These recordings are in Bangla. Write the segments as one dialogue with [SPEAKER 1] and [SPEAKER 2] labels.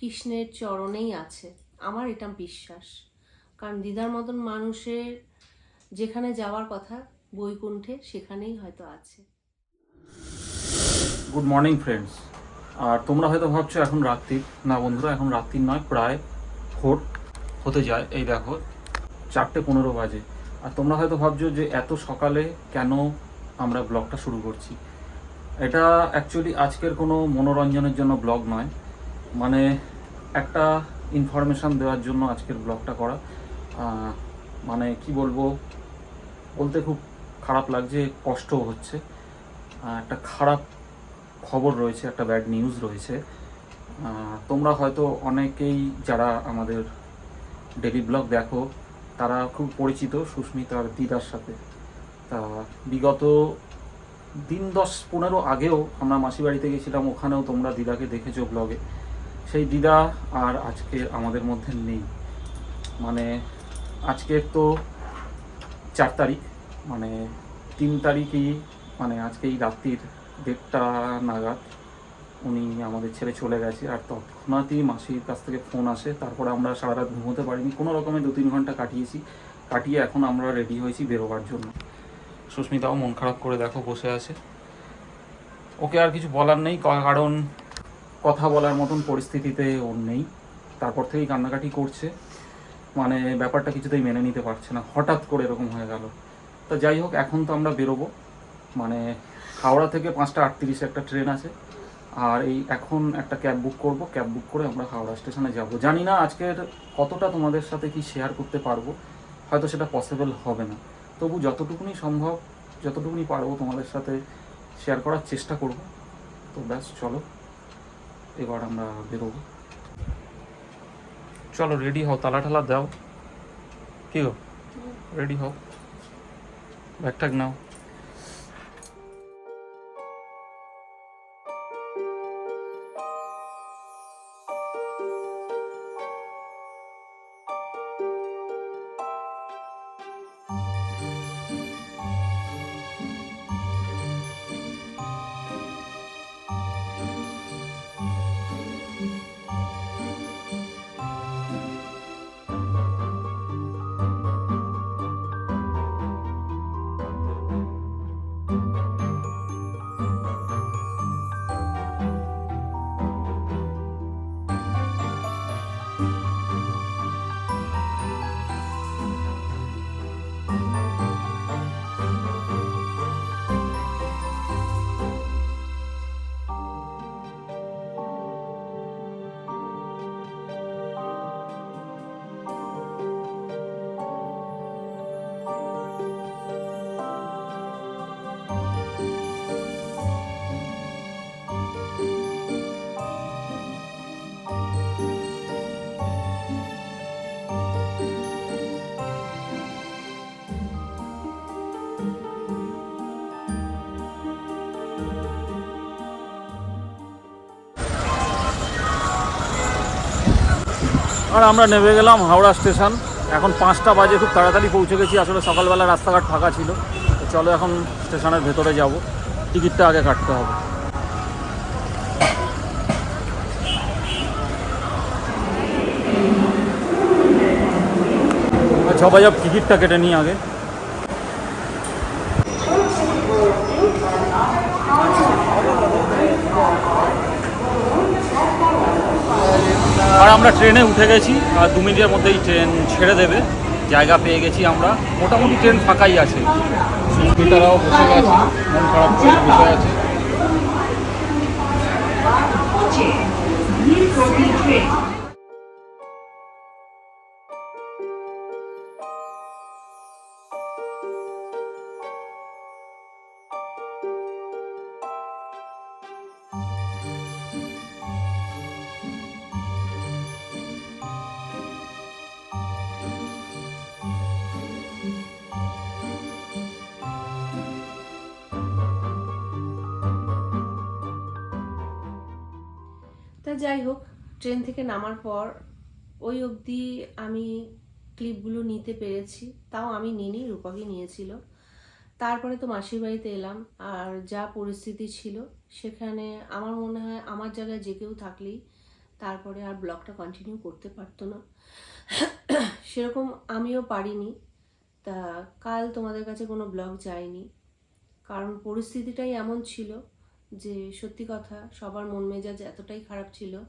[SPEAKER 1] কৃষ্ণের চরণেই আছে। আমার এটা বিশ্বাস। কারণ দিদার মতন মানুষের যেখানে যাওয়ার কথা, বৈকুণ্ঠে সেখানেই হয়তো আছে।
[SPEAKER 2] গুড মর্নিং ফ্রেন্ডস আর তোমরা হয়তো ভাবছ, এখন রাত্রি। না বন্ধুরা, এখন রাত্রির নয়, প্রায় ভোর হতে যায়। এই দেখো, চারটে পনেরো বাজে। আর তোমরা হয়তো ভাবছ যে এত সকালে কেন আমরা ব্লগটা শুরু করছি? এটা অ্যাকচুয়ালি আজকের কোনো মনোরঞ্জনের জন্য ব্লগ নয়। মানে একটা ইনফরমেশান দেওয়ার জন্য আজকের ব্লগটা করা। মানে কি বলব, বলতে খুব খারাপ লাগছে কষ্টও হচ্ছে। একটা খারাপ খবর রয়েছে, একটা ব্যাড নিউজ রয়েছে। তোমরা হয়তো অনেকেই যারা আমাদের ডেলি ব্লগ দেখো, তারা খুব পরিচিত সুস্মিতার দিদার সাথে। তা বিগত দিন দশ পনেরো আগেও আমরা মাসি বাড়িতে গেছিলাম, ওখানেও তোমরা দিদাকে দেখেছ ব্লগে সেই দিদা আর আজকে আমাদের মধ্যে নেই। মানে আজকে তো চার তারিখ মানে তিন তারিখই মানে আজকে এই রাত্রির দেড়টা নাগাদ উনি আমাদের ছেড়ে চলে গেছে আর তৎক্ষণাৎই মাসির কাছ থেকে ফোন আসে। তারপরে আমরা সারা রাত ঘুমোতে পারিনি। কোনো রকমে দু তিন ঘণ্টা কাটিয়েছি। কাটিয়ে এখন আমরা রেডি হয়েছি বেরোবার জন্য। সুস্মিতাও মন খারাপ করে দেখো বসে আছে। ওকে আর কিছু বলার নেই কারণ কথা বলার মতন পরিস্থিতিতে ওর নেই। তারপর থেকেই কান্নাকাটি করছে। মানে ব্যাপারটা কিছুতেই মেনে নিতে পারছে না। হঠাৎ করে এরকম হয়ে গেল। তো যাই হোক, এখন তো আমরা বেরোবো। মানে হাওড়া থেকে পাঁচটা আটত্রিশে একটা ট্রেন আছে। আর এই এখন একটা ক্যাব বুক করব। ক্যাব বুক করে আমরা হাওড়া স্টেশনে যাব। জানি না আজকের কতটা তোমাদের সাথে কি শেয়ার করতে পারব। হয়তো সেটা পসিবল হবে না। তবু যতটুকুনি সম্ভব, যতটুকুনি পারব তোমাদের সাথে শেয়ার করার চেষ্টা করব। তো ব্যাস, চলো। এবার আমরা বেরোবো। চলো রেডি হও তালা ঠালা দাও। কি গো? রেডি হও। ব্যাগ ট্যাগ নাও। আর আমরা নেমে গেলাম হাওড়া স্টেশন। এখন পাঁচটা বাজে, খুব তাড়াতাড়ি পৌঁছে গেছি। আসলে সকালবেলা রাস্তাঘাট ফাঁকা ছিল। তো চলো এখন স্টেশনের ভেতরে যাব। টিকিটটা আগে কাটতে হবে। সবাই টিকিটটা কেটে নিই আগে। আর আমরা ট্রেনে উঠে গেছি, আর দু মিনিটের মধ্যেই ট্রেন ছেড়ে দেবে। জায়গা পেয়ে গেছি আমরা। মোটামুটি ট্রেন ফাঁকাই আছে। বসে গেছে। মন খারাপ করে বসে আছে।
[SPEAKER 1] যাই হোক, ট্রেন থেকে নামার পর ওই অবধি আমি ক্লিপগুলো নিতে পেরেছি। তাও আমি নিনি রূপকই নিয়েছিল। তারপরে তো মাসির বাড়িতে এলাম, আর যা পরিস্থিতি ছিল সেখানে আমার মনে হয় আমার জায়গায় যে কেউ থাকলেই তারপরে আর ব্লগটা কন্টিনিউ করতে পারতো না। সেরকম আমিও পারিনি। তা কাল তোমাদের কাছে কোনো ব্লগ যায়নি। কারণ পরিস্থিতিটাই এমন ছিল যে সত্যি কথা, সবার মন মেজাজ এতটাই খারাপ ছিল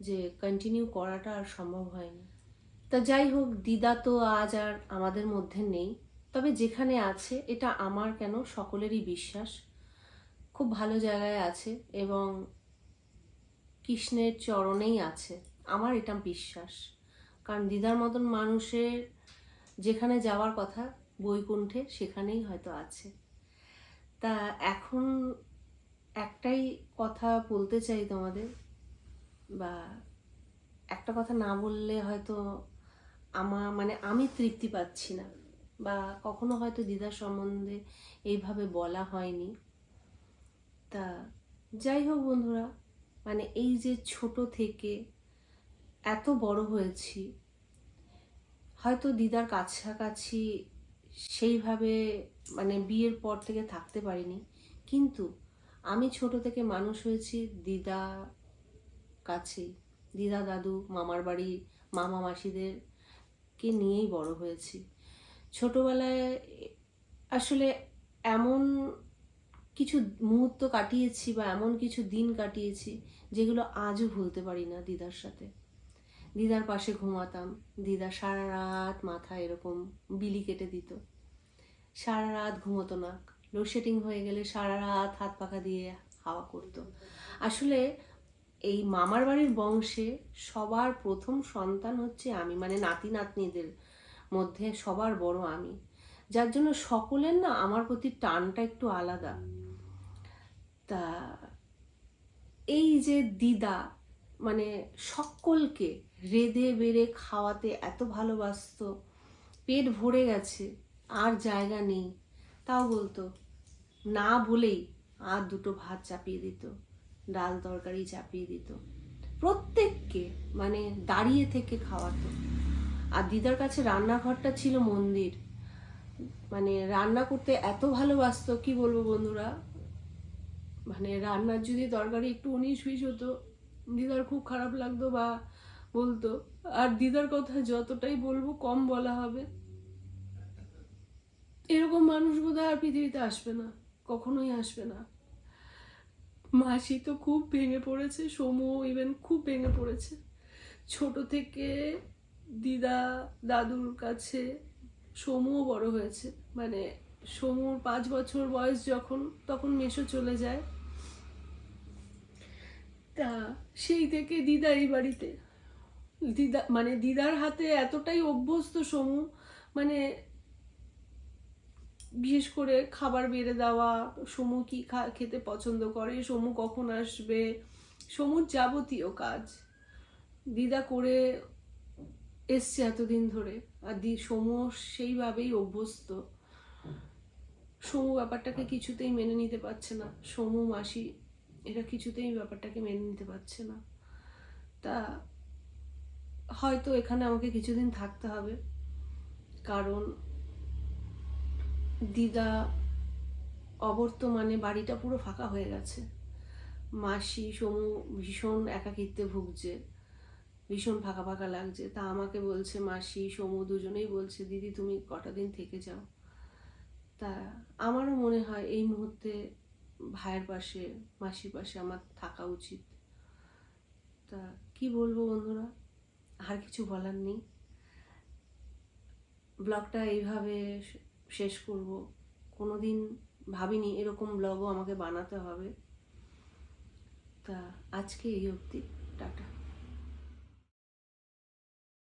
[SPEAKER 1] যে কন্টিনিউ করাটা আর সম্ভব হয়নি। তা যাই হোক, দিদা তো আজ আর আমাদের মধ্যে নেই। তবে যেখানে আছে, এটা আমার কেন সকলেরই বিশ্বাস। খুব ভালো জায়গায় আছে এবং কৃষ্ণের চরণেই আছে। আমার এটা বিশ্বাস। কারণ দিদার মতন মানুষের যেখানে যাওয়ার কথা, বৈকুণ্ঠে সেখানেই হয়তো আছে। তা এখন একটাই কথা বলতে চাই তোমাদের বা একটা কথা না বললে হয়তো আমার মানে আমি তৃপ্তি পাচ্ছি না বা কখনো হয়তো দিদার সম্বন্ধে এইভাবে বলা হয়নি। তা যাই হোক বন্ধুরা মানে এই যে ছোট থেকে এত বড় হয়েছি, হয়তো দিদার কাছাকাছি সেইভাবে মানে বিয়ের পর থেকে থাকতে পারিনি, কিন্তু আমি ছোট থেকে মানুষ হয়েছি, দিদা কাছেই। দিদা, দাদু, মামার বাড়ি, মামা মাসিদেরকে নিয়েই বড় হয়েছি। ছোটবেলায় আসলে এমন কিছু মুহূর্ত কাটিয়েছি বা এমন কিছু দিন কাটিয়েছি যেগুলো আজও ভুলতে পারি না দিদার সাথে। দিদার পাশে ঘুমাতাম, দিদা সারা রাত মাথা এরকম বিলি কেটে দিত। সারা রাত ঘুমোতো না লোডশেডিং হয়ে গেলে সারা রাত হাত পাখা দিয়ে হাওয়া করতো। আসলে এই মামার বাড়ির বংশে সবার প্রথম সন্তান হচ্ছে আমি মানে নাতি নাতনিদের মধ্যে সবার বড় আমি। যার জন্য সকলের না আমার প্রতি টানটা একটু আলাদা। তা এই যে দিদা মানে সকলকে রেঁধে বেড়ে খাওয়াতে এত ভালোবাসতো, পেট ভরে গেছে, আর জায়গা নেই, তাও বলতো না বলেই আর দুটো ভাত চাপিয়ে দিত, ডাল তরকারি চাপিয়ে দিত। প্রত্যেককে মানে দাঁড়িয়ে থেকে খাওয়াতো। আর দিদার কাছে রান্নাঘরটা ছিল মন্দির। মানে রান্না করতে এত ভালোবাসতো, কি বলব বন্ধুরা? মানে রান্নার যদি তরকারি একটু উনিশ বিশ হতো, দিদার খুব খারাপ লাগতো বা বলতো। আর দিদার কথা যতটাই বলব, কম বলা হবে। এরকম মানুষ বোধহয় আর পৃথিবীতে আসবে না। কখনোই আসবে না। মাসি তো খুব ভেঙে পড়েছে, সমু ইভেন খুব ভেঙে পড়েছে। ছোট থেকে দিদা, দাদুর কাছে সমুও বড় হয়েছে। মানে সমুর পাঁচ বছর বয়স যখন, তখন মেশো চলে যায়। তা সেই থেকে দিদা এই বাড়িতে। দিদা মানে দিদার হাতে এতটাই অভ্যস্ত সমু মানে বিশেষ করে খাবার বেড়ে দেওয়া, সমু কি খেতে পছন্দ করে, সমু কখন আসবে? সমুর যাবতীয় কাজ। দিদা করে এসছে এতদিন ধরে, আর দি, সমু সেইভাবেই অভ্যস্ত। সমু ব্যাপারটাকে কিছুতেই মেনে নিতে পারছে না। সমু মাসি, এরা কিছুতেই ব্যাপারটাকে মেনে নিতে পারছে না। তা হয়তো এখানে আমাকে কিছুদিন থাকতে হবে। কারণ দিদা অবর্তমানে বাড়িটা পুরো ফাঁকা হয়ে গেছে। মাসি, সমু ভীষণ একাকিত্বে ভুগছে, ভীষণ ফাঁকা ফাঁকা লাগছে। তা আমাকে বলছে, মাসি, সমু দুজনেই বলছে, দিদি, তুমি কটা দিন থেকে যাও। তা আমারও মনে হয় এই মুহূর্তে ভাইয়ের পাশে, মাসির পাশে আমার থাকা উচিত। তা কি বলব বন্ধুরা? আর কিছু বলার নেই। ব্লগটা এইভাবে শেষ করব। কোনো দিন ভাবিনি এরকম ব্লগও আমাকে বানাতে হবে। তা আজকে এই অবধি। টাটা।